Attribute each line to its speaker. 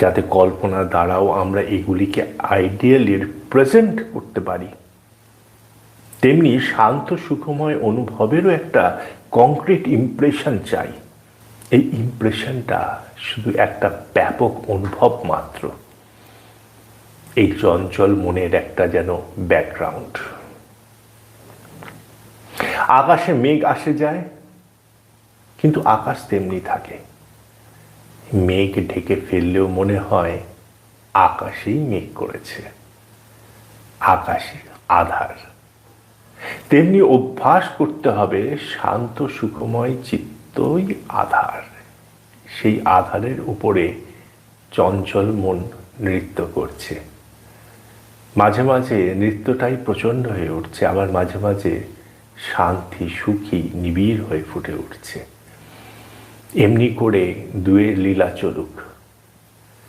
Speaker 1: যাতে কল্পনা দ্বারাও আমরা এগুলিকে আইডিয়ালি প্রেজেন্ট করতে পারি। তেমনি শান্ত সুখময় অনুভবেরও একটা কংক্রিট ইমপ্রেশন চাই। এই ইমপ্রেশনটা শুধু একটা ব্যাপক অনুভব মাত্র। এই চঞ্চল মনের একটা যেন ব্যাকগ্রাউন্ড আকাশে মেঘ আসে যায়, কিন্তু আকাশ তেমনি থাকে। মেঘ ঢেকে ফেললেও মনে হয় আকাশেই মেঘ করেছে। আকাশে আধার। তেমনি অভ্যাস করতে হবে শান্ত, সুখময় চিত্তই আধার। সেই আধারের উপরে চঞ্চল মন নৃত্য করছে। মাঝে মাঝে নৃত্যটাই প্রচণ্ড হয়ে উঠছে, আবার মাঝে মাঝে শান্তি, সুখী, নিবিড় হয়ে ফুটে উঠছে। এমনি করে দুয়ের লীলা চলুক।